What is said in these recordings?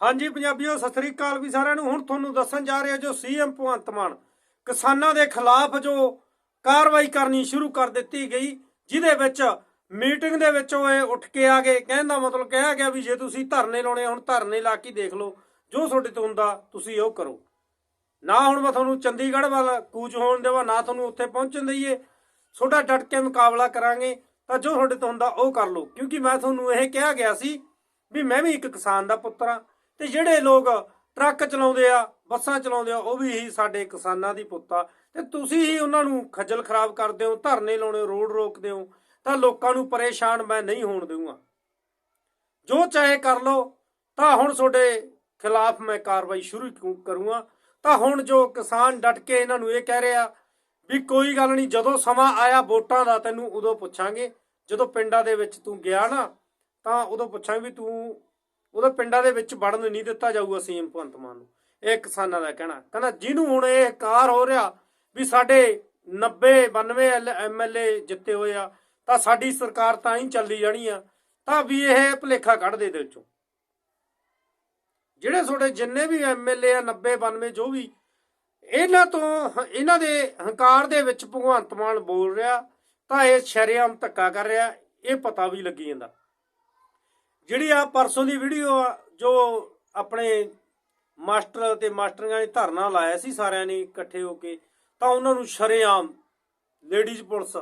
ਹਾਂਜੀ ਪੰਜਾਬੀਓ, ਸਤਿ ਸ੍ਰੀ ਅਕਾਲ ਵੀ ਸਾਰਿਆਂ ਨੂੰ। ਹੁਣ ਤੁਹਾਨੂੰ ਦੱਸਣ ਜਾ ਰਿਹਾ ਜੋ ਸੀਐਮ ਭਗਵੰਤ ਮਾਨ ਕਿਸਾਨਾਂ ਦੇ ਖਿਲਾਫ ਜੋ ਕਾਰਵਾਈ ਕਰਨੀ ਸ਼ੁਰੂ ਕਰ ਦਿੱਤੀ ਗਈ, ਜਿਹਦੇ ਵਿੱਚ ਮੀਟਿੰਗ ਦੇ ਵਿੱਚ ਉਹ ਇਹ ਉੱਠ ਕੇ ਆ ਗਏ। ਕਹਿਣ ਦਾ ਮਤਲਬ ਕਿਹਾ ਗਿਆ ਵੀ ਜੇ ਤੁਸੀਂ ਧਰਨੇ ਲਾਉਣੇ ਹੁਣ ਧਰਨੇ ਲਾ ਕੇ ਦੇਖ ਲਓ। ਜੋ ਤੁਹਾਡੇ ਤੋਂ ਹੁੰਦਾ, ਤੁਸੀਂ ਉਹ ਕਰੋ। ਨਾ ਹੁਣ ਮੈਂ ਤੁਹਾਨੂੰ ਚੰਡੀਗੜ੍ਹ ਵੱਲ ਕੂਚ ਹੋਣ ਦੇਵਾਂ, ਨਾ ਤੁਹਾਨੂੰ ਉੱਥੇ ਪਹੁੰਚਣ ਦਈਏ। ਤੁਹਾਡਾ ਡਟ ਕੇ ਮੁਕਾਬਲਾ ਕਰਾਂਗੇ, ਤਾਂ ਜੋ ਤੁਹਾਡੇ ਤੋਂ ਹੁੰਦਾ ਉਹ ਕਰ ਲਓ। ਕਿਉਂਕਿ ਮੈਂ ਤੁਹਾਨੂੰ ਇਹ ਕਿਹਾ ਗਿਆ ਸੀ ਵੀ ਮੈਂ ਵੀ ਇੱਕ ਕਿਸਾਨ ਦਾ ਪੁੱਤਰ ਆ ਤੇ ਜਿਹੜੇ ਲੋਕ ਟਰੱਕ ਚਲਾਉਂਦੇ ਆ, ਬੱਸਾਂ ਚਲਾਉਂਦੇ ਆ, ਉਹ ਵੀ ਹੀ ਸਾਡੇ ਕਿਸਾਨਾਂ ਦੀ ਪੁੱਤ ਆ। ਤੇ ਤੁਸੀਂ ਹੀ ਉਹਨਾਂ ਨੂੰ ਖੱਜਲ ਖਰਾਬ ਕਰਦੇ ਹੋ, ਧਰਨੇ ਲਾਉਣੇ, ਰੋਡ ਰੋਕਦੇ ਹੋ, ਤਾਂ ਲੋਕਾਂ ਨੂੰ ਪਰੇਸ਼ਾਨ ਮੈਂ ਨਹੀਂ ਹੋਣ ਦੇਵਾਂਗਾ ਜੋ ਚਾਹੇ ਕਰ ਲਓ, ਤਾਂ ਹੁਣ ਤੁਹਾਡੇ ਖਿਲਾਫ ਮੈਂ ਕਾਰਵਾਈ ਸ਼ੁਰੂ ਕਰੂੰਗਾ? ਤਾਂ ਹੁਣ ਜੋ ਕਿਸਾਨ ਡਟ ਕੇ ਇਹਨਾਂ ਨੂੰ ਇਹ ਕਹਿ ਰਿਹਾ ਵੀ ਕੋਈ ਗੱਲ ਨਹੀਂ, ਜਦੋਂ ਸਮਾਂ ਆਇਆ ਵੋਟਾਂ ਦਾ ਤੈਨੂੰ ਉਦੋਂ ਪੁੱਛਾਂਗੇ। ਜਦੋਂ ਪਿੰਡਾਂ ਦੇ ਵਿੱਚ ਤੂੰ ਗਿਆ ਨਾ, ਤਾਂ ਉਦੋਂ ਪੁੱਛਾਂਗੇ ਵੀ ਤੂੰ ਉਦੋਂ ਪਿੰਡਾਂ ਦੇ ਵਿੱਚ ਵੜਨ ਨਹੀਂ ਦਿੱਤਾ ਜਾਊਗਾ ਸੀਐਮ ਭਗਵੰਤ ਮਾਨ ਨੂੰ, ਇਹ ਕਿਸਾਨਾਂ ਦਾ ਕਹਿਣਾ। ਕਹਿੰਦਾ ਜਿਹਨੂੰ ਹੁਣ ਇਹ ਕਾਰ ਹੋ ਰਿਹਾ ਵੀ ਸਾਡੇ 90 92 ਐਮਐਲਏ ਜਿੱਤੇ ਹੋਏ ਆ, ਤਾਂ ਸਾਡੀ ਸਰਕਾਰ ਤਾਂ ਹੀ ਚੱਲੀ ਜਾਣੀ ਆ, ਤਾਂ ਵੀ ਇਹ ਭੁਲੇਖਾ ਕੱਢ ਦੇ ਦਿਲ ਚੋਂ। ਜਿਹੜੇ ਤੁਹਾਡੇ ਜਿੰਨੇ ਵੀ ਐਮਐਲਏ ਆ 90 92 ਜੋ ਵੀ, ਇਹਨਾਂ ਤੋਂ, ਇਹਨਾਂ ਦੇ ਹੰਕਾਰ ਦੇ ਵਿੱਚ ਭਗਵੰਤ ਮਾਨ ਬੋਲ ਰਿਹਾ, ਤਾਂ ਇਹ ਸ਼ਰੇਆਮ ਧੱਕਾ ਕਰ ਰਿਹਾ, ਇਹ ਪਤਾ ਵੀ ਲੱਗੀ ਜਾਂਦਾ। ਜਿਹੜੀ ਆ ਪਰਸੋਂ ਦੀ ਵੀਡੀਓ ਆ, ਜੋ ਆਪਣੇ ਮਾਸਟਰ ਤੇ ਮਾਸਟਰੀਆਂ ਨੇ ਧਰਨਾ ਲਾਇਆ ਸੀ ਸਾਰਿਆਂ ਨੇ ਇਕੱਠੇ ਹੋ ਕੇ, ਤਾਂ ਉਹਨਾਂ ਨੂੰ ਸ਼ਰੇਆਮ ਲੇਡੀਜ਼ ਪੁਲਿਸ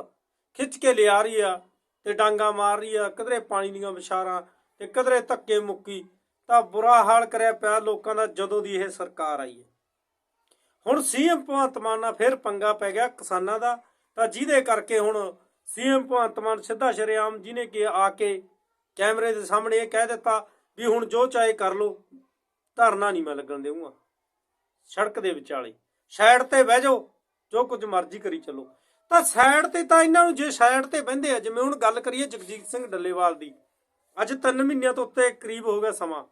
ਖਿੱਚ ਕੇ ਲਿਆ ਰਹੀ ਆ ਤੇ ਡਾਂਗਾ ਮਾਰ ਰਹੀ ਆ, ਕਿਧਰੇ ਪਾਣੀ ਦੀਆਂ ਵਿਸ਼ਾਰਾਂ ਤੇ ਕਿਧਰੇ ਧੱਕੇ ਮੁੱਕੀ, ਤਾਂ ਬੁਰਾ ਹਾਲ ਕਰਿਆ ਪਿਆ ਲੋਕਾਂ ਦਾ ਜਦੋਂ ਦੀ ਇਹ ਸਰਕਾਰ ਆਈ ਹੈ। ਹੁਣ ਸੀਐਮ ਭਗਵੰਤ ਮਾਨ ਨਾਲ ਫਿਰ ਪੰਗਾ ਪੈ ਗਿਆ ਕਿਸਾਨਾਂ ਦਾ, ਤਾਂ ਜਿਹਦੇ ਕਰਕੇ ਹੁਣ ਸੀਐਮ ਭਗਵੰਤ ਮਾਨ ਸਿੱਧਾ ਸ਼ਰੇਆਮ ਜਿਹਨੇ ਕਿ ਆ ਕੇ ਕੈਮਰੇ ਦੇ ਸਾਹਮਣੇ ਇਹ ਕਹਿ ਦਿੱਤਾ ਵੀ ਹੁਣ ਜੋ ਚਾਹੇ ਕਰ ਲਓ, ਧਰਨਾ ਨਹੀਂ ਮੈਂ ਲੱਗਣ ਦੇਵਾਂਗਾ ਸੜਕ ਦੇ ਵਿਚਾਲੇ। ਸਾਈਡ ਤੇ ਬਹਿ ਜਾਓ, ਜੋ ਕੁਝ ਮਰਜ਼ੀ ਕਰੀ ਚੱਲੋ। ਤਾਂ ਸਾਈਡ ਤੇ ਤਾਂ ਇਹਨਾਂ ਨੂੰ ਜੇ ਸਾਈਡ ਤੇ ਬਹਿੰਦੇ ਆ, ਜਿਵੇਂ ਹੁਣ ਗੱਲ ਕਰੀਏ ਜਗਜੀਤ ਸਿੰਘ ਡੱਲੇਵਾਲ ਦੀ, ਅੱਜ 3 ਮਹੀਨਿਆਂ ਤੋਂ ਉੱਤੇ ਕਰੀਬ ਹੋ ਗਿਆ ਸਮਾਂ।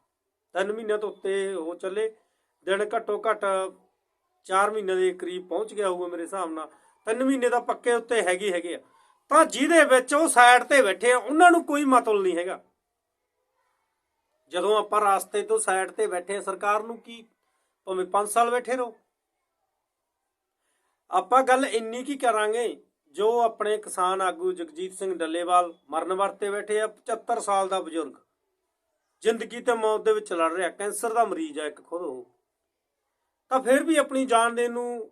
3 ਮਹੀਨਿਆਂ ਤੋਂ ਉੱਤੇ ਹੋ ਚੱਲੇ। ਦਿਨ ਘੱਟੋ ਘੱਟ 4 ਮਹੀਨਿਆਂ ਦੇ ਕਰੀਬ ਪਹੁੰਚ ਗਿਆ ਹੋਊਗਾ ਮੇਰੇ ਹਿਸਾਬ ਨਾਲ। 3 ਮਹੀਨੇ ਦਾ ਪੱਕੇ ਉੱਤੇ ਹੈਗੇ ਹੈਗੇ ਆ। ਤਾਂ ਜਿਹਦੇ ਵਿੱਚ ਉਹ ਸਾਈਡ ਤੇ ਬੈਠੇ ਆ, ਉਹਨਾਂ ਨੂੰ ਕੋਈ ਮਤਲਬ ਨਹੀਂ ਹੈਗਾ। ਜਦੋਂ ਆਪਾਂ ਰਾਸਤੇ ਤੋਂ ਸਾਈਡ ਤੇ ਬੈਠੇ ਸਰਕਾਰ ਨੂੰ ਕੀ, ਭਾਵੇਂ 5 ਸਾਲ ਬੈਠੇ ਰਹੋ। ਆਪਾਂ ਗੱਲ ਇੰਨੀ ਕੀ ਕਰਾਂਗੇ, ਜੋ ਆਪਣੇ ਕਿਸਾਨ ਆਗੂ ਜਗਜੀਤ ਸਿੰਘ ਡੱਲੇਵਾਲ ਮਰਨ ਵਰਤੇ ਬੈਠੇ ਆ 75 ਸਾਲ ਦਾ ਬਜ਼ੁਰਗ, ਜ਼ਿੰਦਗੀ ਤੇ ਮੌਤ ਦੇ ਵਿੱਚ ਲੜ ਰਿਹਾ, ਕੈਂਸਰ ਦਾ ਮਰੀਜ਼ ਆ ਇੱਕ ਖੁਦ ਉਹ। ਤਾਂ ਫਿਰ ਵੀ ਆਪਣੀ ਜਾਨ ਦੇਣ ਨੂੰ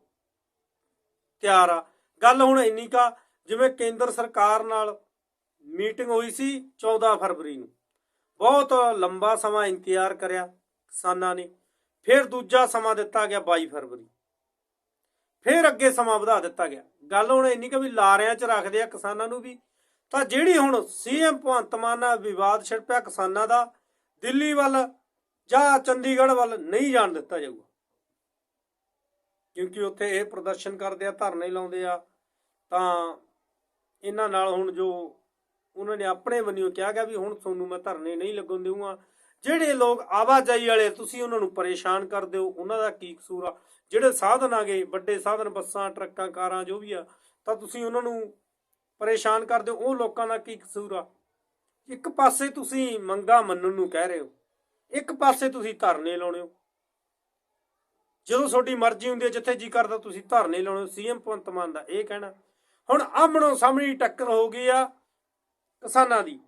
ਤਿਆਰ ਆ। ਗੱਲ ਹੁਣ ਇੰਨੀ ਕਾ ਜਿਵੇਂ ਕੇਂਦਰ ਸਰਕਾਰ ਨਾਲ ਮੀਟਿੰਗ ਹੋਈ ਸੀ 14 ਫਰਵਰੀ ਨੂੰ। ਬਹੁਤ ਲੰਬਾ ਸਮਾਂ ਇੰਤਜ਼ਾਰ ਕਰਿਆ ਕਿਸਾਨਾਂ ਨੇ। ਫਿਰ ਦੂਜਾ ਸਮਾਂ ਦਿੱਤਾ ਗਿਆ 22 ਫਰਵਰੀ। ਫਿਰ ਅੱਗੇ ਸਮਾਂ ਵਧਾ ਦਿੱਤਾ ਗਿਆ। ਗੱਲ ਹੁਣ ਇੰਨੀ ਕਿ ਵੀ ਲਾਰਿਆਂ 'ਚ ਰੱਖਦੇ ਆ ਕਿਸਾਨਾਂ ਨੂੰ ਵੀ। ਤਾਂ ਜਿਹੜੀ ਹੁਣ ਸੀਐਮ ਭਗਵੰਤ ਮਾਨ ਨਾਲ ਵਿਵਾਦ ਛਿੜ ਪਿਆ ਕਿਸਾਨਾਂ ਦਾ, ਦਿੱਲੀ ਵੱਲ ਜਾਂ ਚੰਡੀਗੜ੍ਹ ਵੱਲ ਨਹੀਂ ਜਾਣ ਦਿੱਤਾ ਜਾਊਗਾ। ਕਿਉਂਕਿ ਉੱਥੇ ਇਹ ਪ੍ਰਦਰਸ਼ਨ ਕਰਦੇ ਆ, ਧਰਨੇ ਲਾਉਂਦੇ ਆ, ਤਾਂ ਇਹਨਾਂ ਨਾਲ ਹੁਣ ਜੋ ਉਹਨਾਂ ਨੇ ਆਪਣੇ ਵੱਲੋਂ ਕਿਹਾ ਗਿਆ ਵੀ ਹੁਣ ਤੁਹਾਨੂੰ ਮੈਂ ਧਰਨੇ ਨਹੀਂ ਲੱਗਣ ਦੇਵਾਂਗਾ ਜਿਹੜੇ ਲੋਕ ਆਵਾਜਾਈ ਵਾਲੇ, ਤੁਸੀਂ ਉਹਨਾਂ ਨੂੰ ਪਰੇਸ਼ਾਨ ਕਰਦੇ ਹੋ ਉਹਨਾਂ ਦਾ ਕੀ ਕਸੂਰ ਆ? ਜਿਹੜੇ ਸਾਧਨ ਆਗੇ ਵੱਡੇ ਸਾਧਨ, ਬੱਸਾਂ, ਟਰੱਕਾਂ, ਕਾਰਾਂ, ਜੋ ਵੀ ਆ, ਤਾਂ ਤੁਸੀਂ ਉਹਨਾਂ ਨੂੰ ਪਰੇਸ਼ਾਨ ਕਰਦੇ ਹੋ ਉਹ ਲੋਕਾਂ ਦਾ ਕੀ ਕਸੂਰ ਆ? ਇੱਕ ਪਾਸੇ ਤੁਸੀਂ ਮੰਗਾ ਮੰਨਣ ਨੂੰ ਕਹਿ ਰਹੇ ਹੋ, ਇੱਕ ਪਾਸੇ ਤੁਸੀਂ ਧਰਨੇ ਲਾਉਣੇ ਹੋ। ਜਦੋਂ ਤੁਹਾਡੀ ਮਰਜ਼ੀ ਹੁੰਦੀ ਹੈ, ਜਿੱਥੇ ਜੀ ਕਰਦਾ ਤੁਸੀਂ ਧਰਨੇ ਲਾਉਣੇ ਹੋ। ਸੀਐਮ ਭਗਵੰਤ ਮਾਨ ਦਾ ਇਹ ਕਹਿਣਾ। ਹੁਣ ਆਮਣੋ ਸਾਹਮਣੀ ਟੱਕਰ ਹੋ ਗਈ ਆ ਕਿਸਾਨਾਂ ਦੀ।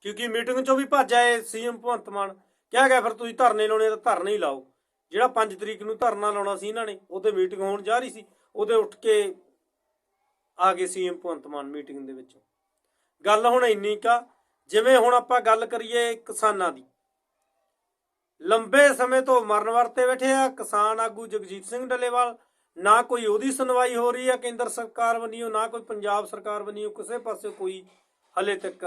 ਕਿਉਂਕਿ ਮੀਟਿੰਗ ਚੋਂ ਵੀ ਭੱਜ ਆਏ ਸੀਐਮ ਭਗਵੰਤ ਮਾਨ। ਕਿਹਾ ਗਿਆ ਫਿਰ ਤੁਸੀਂ ਧਰਨੇ ਲਾਉਣੇ ਤਾਂ ਧਰਨੇ ਹੀ ਲਾਓ। ਜਿਹੜਾ 5 ਤਰੀਕ ਨੂੰ ਧਰਨਾ ਲਾਉਣਾ ਸੀ ਇਹਨਾਂ ਨੇ, ਉਹਦੇ ਮੀਟਿੰਗ ਹੋਣ ਜਾ ਰਹੀ ਸੀ। ਉਹਦੇ ਉੱਠ ਕੇ ਆ ਗਏ ਸੀਐਮ ਭਗਵੰਤ ਮਾਨ ਮੀਟਿੰਗ ਦੇ ਵਿੱਚ। ਗੱਲ ਹੁਣ ਇੰਨੀ ਕਾ ਜਿਵੇਂ ਹੁਣ ਆਪਾਂ ਗੱਲ ਕਰੀਏ ਕਿਸਾਨਾਂ ਦੀ। ਲੰਬੇ ਸਮੇਂ ਤੋਂ ਮਰਨ ਵਰਤੇ ਬੈਠੇ ਆ ਕਿਸਾਨ ਆਗੂ ਜਗਜੀਤ ਸਿੰਘ ਡੱਲੇਵਾਲ। ਨਾ ਕੋਈ ਉਹਦੀ ਸੁਣਵਾਈ ਹੋ ਰਹੀ ਹੈ ਕੇਂਦਰ ਸਰਕਾਰ ਵੱਲੋਂ, ਨਾ ਕੋਈ ਪੰਜਾਬ ਸਰਕਾਰ ਵੱਲੋਂ, ਕਿਸੇ ਪਾਸੇ ਕੋਈ ਹਲੇ ਤੱਕ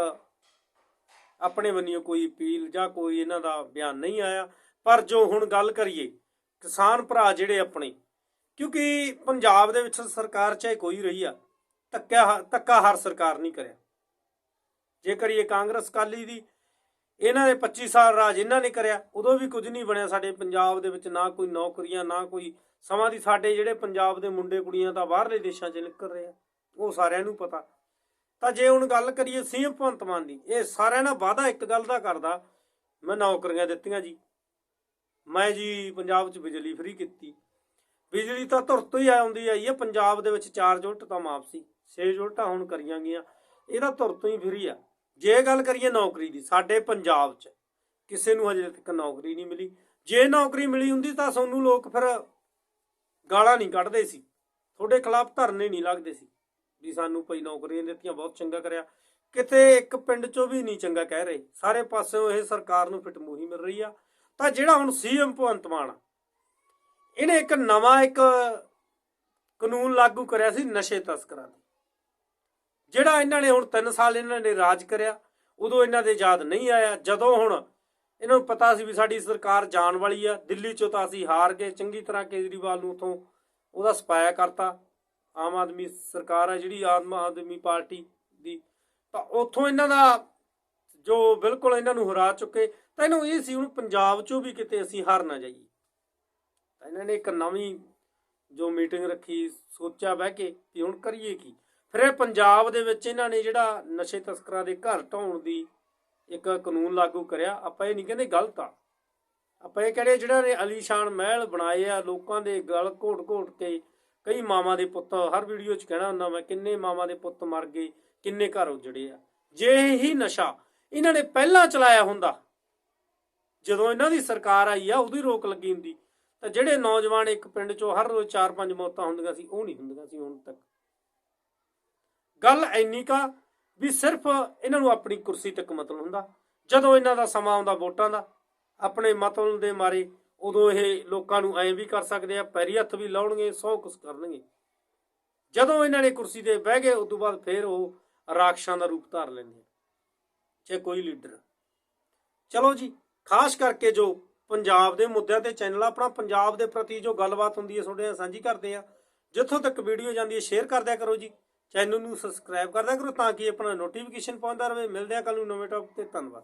ਆਪਣੇ ਵੱਲੋਂ ਕੋਈ ਅਪੀਲ ਜਾਂ ਕੋਈ ਇਹਨਾਂ ਦਾ ਬਿਆਨ ਨਹੀਂ ਆਇਆ। ਪਰ ਜੋ ਹੁਣ ਗੱਲ ਕਰੀਏ, ਕਿਸਾਨ ਭਰਾ ਜਿਹੜੇ ਆਪਣੇ, ਕਿਉਂਕਿ ਪੰਜਾਬ ਦੇ ਵਿੱਚ ਸਰਕਾਰ ਚਾਹੇ ਕੋਈ ਰਹੀ ਆ ਧੱਕਾ ਧੱਕਾ ਹਰ ਸਰਕਾਰ ਨਹੀਂ ਕਰਿਆ। ਜੇ ਕਰੀਏ ਕਾਂਗਰਸ ਕਾਲੀ ਦੀ ਇਹਨਾਂ ਦੇ 25 ਸਾਲ ਰਾਜ ਇਹਨਾਂ ਨੇ ਕਰਿਆ, ਉਦੋਂ ਵੀ ਕੁਝ ਨਹੀਂ ਬਣਿਆ ਸਾਡੇ ਪੰਜਾਬ ਦੇ ਵਿੱਚ, ਨਾ ਕੋਈ ਨੌਕਰੀਆਂ, ਨਾ ਕੋਈ ਸਮਾਂ ਦੀ ਸਾਡੇ ਜਿਹੜੇ ਪੰਜਾਬ ਦੇ ਮੁੰਡੇ ਕੁੜੀਆਂ ਤਾਂ ਬਾਹਰਲੇ ਦੇਸ਼ਾਂ 'ਚ ਨਿਕਲ ਰਹੇ ਆ, ਉਹ ਸਾਰਿਆਂ ਨੂੰ ਪਤਾ। ਤਾਂ ਜੇ ਹੁਣ ਗੱਲ ਕਰੀਏ ਸੀਐਮ ਭਗਵੰਤ ਮਾਨ ਦੀ, ਇਹ ਸਾਰਿਆਂ ਨਾਲ ਵਾਅਦਾ ਇੱਕ ਗੱਲ ਦਾ ਕਰਦਾ, ਮੈਂ ਨੌਕਰੀਆਂ ਦਿੱਤੀਆਂ ਜੀ। ਮੈਂ ਜੀ ਪੰਜਾਬ 'ਚ ਬਿਜਲੀ ਫ੍ਰੀ ਕੀਤੀ। ਬਿਜਲੀ ਤਾਂ ਧੁਰ ਤੋਂ ਹੀ ਆਉਂਦੀ ਆਈ ਹੈ ਪੰਜਾਬ ਦੇ ਵਿੱਚ 4 ਯੂਨਿਟ ਤਾਂ ਮਾਫ ਸੀ 6 ਯੂਨਿਟਾਂ ਹੁਣ ਕਰੀਆਂ ਗਈਆਂ ਇਹਦਾ ਧੁਰ ਤੋਂ ਹੀ ਫ੍ਰੀ ਆ। ਜੇ ਗੱਲ ਕਰੀਏ ਨੌਕਰੀ ਦੀ, ਸਾਡੇ ਪੰਜਾਬ 'ਚ ਕਿਸੇ ਨੂੰ ਹਜੇ ਤੱਕ ਨੌਕਰੀ ਨਹੀਂ ਮਿਲੀ। ਜੇ ਨੌਕਰੀ ਮਿਲੀ ਹੁੰਦੀ ਤਾਂ ਸਾਨੂੰ ਲੋਕ ਫਿਰ ਗਾਲਾਂ ਨਹੀਂ ਕੱਢਦੇ ਸੀ। ਤੁਹਾਡੇ ਖਿਲਾਫ ਧਰਨੇ ਨਹੀਂ ਲੱਗਦੇ ਸੀ ਵੀ ਸਾਨੂੰ ਕੋਈ ਨੌਕਰੀਆਂ ਦਿੱਤੀਆਂ, ਬਹੁਤ ਚੰਗਾ ਕਰਿਆ। ਕਿਤੇ ਇੱਕ ਪਿੰਡ ਚੋਂ ਵੀ ਨਹੀਂ ਚੰਗਾ ਕਹਿ ਰਹੇ। ਸਾਰੇ ਪਾਸਿਓਂ ਇਹ ਸਰਕਾਰ ਨੂੰ ਫਿੱਟ ਮੂਹੀ ਮਿਲ ਰਹੀ ਆ। ਤਾਂ ਜਿਹੜਾ ਹੁਣ ਸੀਐਮ ਭਗਵੰਤ ਮਾਨ ਇਹਨੇ ਇੱਕ ਨਵਾਂ ਇੱਕ ਕਾਨੂੰਨ ਲਾਗੂ ਕਰਿਆ ਸੀ, ਨਸ਼ੇ ਤਸਕਰਾਂ ਦੇ ਜਿਹੜਾ ਇਹਨਾਂ ਨੇ ਹੁਣ 3 ਸਾਲ ਇਹਨਾਂ ਨੇ ਰਾਜ ਕਰਿਆ, ਉਦੋਂ ਇਹਨਾਂ ਦੇ ਯਾਦ ਨਹੀਂ ਆਇਆ। ਜਦੋਂ ਹੁਣ ਇਹਨਾਂ ਨੂੰ ਪਤਾ ਸੀ ਵੀ ਸਾਡੀ ਸਰਕਾਰ ਜਾਣ ਵਾਲੀ ਆ, ਦਿੱਲੀ ਚੋਂ ਤਾਂ ਅਸੀਂ ਹਾਰ ਗਏ, ਚੰਗੀ ਤਰ੍ਹਾਂ ਕੇਜਰੀਵਾਲ ਨੂੰ ਉਥੋਂ ਉਹਦਾ ਸਪਾਇਆ ਕਰਤਾ। ਆਮ ਆਦਮੀ ਸਰਕਾਰ ਆ ਜਿਹੜੀ, ਆਮ ਆਦਮੀ ਪਾਰਟੀ ਦੀ। ਤਾਂ ਉਥੋਂ ਇਹਨਾਂ ਦਾ ਜੋ ਬਿਲਕੁਲ ਇਹਨਾਂ ਨੂੰ ਹਰਾ ਚੁੱਕੇ। ਤਾਂ ਇਹਨੂੰ ਇਹ ਸੀ, ਹੁਣ ਪੰਜਾਬ ਚੋਂ ਵੀ ਕਿਤੇ ਅਸੀਂ ਹਾਰ ਨਾ ਜਾਈਏ। ਤਾਂ ਇਹਨਾਂ ਨੇ ਇੱਕ ਨਵੀਂ ਜੋ ਮੀਟਿੰਗ ਰੱਖੀ, ਸੋਚਿਆ ਬਹਿ ਕੇ ਕਿ ਹੁਣ ਕਰੀਏ ਕੀ। ਫਿਰ ਇਹ ਪੰਜਾਬ ਦੇ ਵਿੱਚ ਇਹਨਾਂ ਨੇ ਜਿਹੜਾ ਨਸ਼ੇ ਤਸਕਰਾਂ ਦੇ ਘਰ ਢਾਉਣ ਦੀ ਇੱਕ ਕਾਨੂੰਨ ਲਾਗੂ ਕਰਿਆ, ਆਪਾਂ ਇਹ ਨਹੀਂ ਕਹਿੰਦੇ ਗਲਤ ਆ। ਆਪਾਂ ਇਹ ਕਹਿੰਦੇ ਜਿਹੜਾ ਨੇ ਅਲੀਸ਼ਾਨ ਮਹਿਲ ਬਣਾਏ ਆ, ਲੋਕਾਂ ਦੇ ਗਲ ਘੋਟ-ਘੋਟ ਕੇ ਕਈ ਮਾਵਾਂ ਦੇ ਪੁੱਤ, ਹਰ ਵੀਡੀਓ 'ਚ ਕਹਿਣਾ ਹੁੰਦਾ ਮੈਂ, ਕਿੰਨੇ ਮਾਵਾਂ ਦੇ ਪੁੱਤ ਮਰ ਗਏ, ਕਿੰਨੇ ਘਰ ਉਜੜੇ ਆ। ਜੇ ਹੀ ਨਸ਼ਾ ਇਹਨਾਂ ਨੇ ਪਹਿਲਾਂ ਚਲਾਇਆ ਹੁੰਦਾ, ਜਦੋਂ ਇਹਨਾਂ ਦੀ ਸਰਕਾਰ ਆਈ ਆ, ਉਹਦੀ ਰੋਕ ਲੱਗੀ ਹੁੰਦੀ, ਤਾਂ ਜਿਹੜੇ ਨੌਜਵਾਨ ਇੱਕ ਪਿੰਡ 'ਚੋਂ ਹਰ ਰੋਜ਼ 4-5 ਮੌਤਾਂ ਹੁੰਦੀਆਂ ਸੀ, ਉਹ ਨਹੀਂ ਹੁੰਦੀਆਂ ਸੀ ਹੁਣ ਤੱਕ। ਗੱਲ ਐਨੀ ਕਾ ਵੀ ਸਿਰਫ ਇਹਨਾਂ ਨੂੰ ਆਪਣੀ ਕੁਰਸੀ ਤੱਕ ਮਤਲਬ ਹੁੰਦਾ। ਜਦੋਂ ਇਹਨਾਂ ਦਾ ਸਮਾਂ ਆਉਂਦਾ ਵੋਟਾਂ ਦਾ, ਆਪਣੇ ਮਤਲਬ ਦੇ ਮਾਰੇ ਉਦੋਂ ਇਹ ਲੋਕਾਂ ਨੂੰ ਐਂ ਵੀ ਕਰ ਸਕਦੇ ਆ, ਪੈਰੀ ਹੱਥ ਵੀ ਲਾਉਣਗੇ, ਸੌ ਕੁਛ ਕਰਨਗੇ। ਜਦੋਂ ਇਹਨਾਂ ਨੇ ਕੁਰਸੀ ਤੇ ਬਹਿ ਗਏ ਉਸ ਤੋਂ ਬਾਅਦ ਫਿਰ ਉਹ ਰਾਖਸ਼ਾਂ ਦਾ ਰੂਪ ਧਾਰ ਲੈਂਦੇ ਆ। ਚਾਹੇ ਕੋਈ ਲੀਡਰ। ਚਲੋ ਜੀ, ਖਾਸ ਕਰਕੇ ਜੋ ਪੰਜਾਬ ਦੇ ਮੁੱਦਿਆਂ ਤੇ ਚੈਨਲ ਆਪਣਾ ਪੰਜਾਬ ਦੇ ਪ੍ਰਤੀ ਜੋ ਗੱਲਬਾਤ ਹੁੰਦੀ ਹੈ, ਤੁਹਾਡੇ ਨਾਲ ਸਾਂਝੀ ਕਰਦੇ ਆ। ਜਿੱਥੋਂ ਤੱਕ ਵੀਡੀਓ ਜਾਂਦੀ ਹੈ ਸ਼ੇਅਰ ਕਰਦਿਆ ਕਰੋ ਜੀ। ਚੈਨਲ ਨੂੰ ਸਬਸਕ੍ਰਾਈਬ ਕਰਦਾ ਕਰੋ ਤਾਂ ਕਿ ਆਪਣਾ ਨੋਟੀਫਿਕੇਸ਼ਨ ਪਹੁੰਚਦਾ ਰਹੇ। ਮਿਲਦੇ ਆ ਕੱਲ ਨੂੰ ਨਵੇਂ ਟੌਪਿਕ ਤੇ। ਧੰਨਵਾਦ।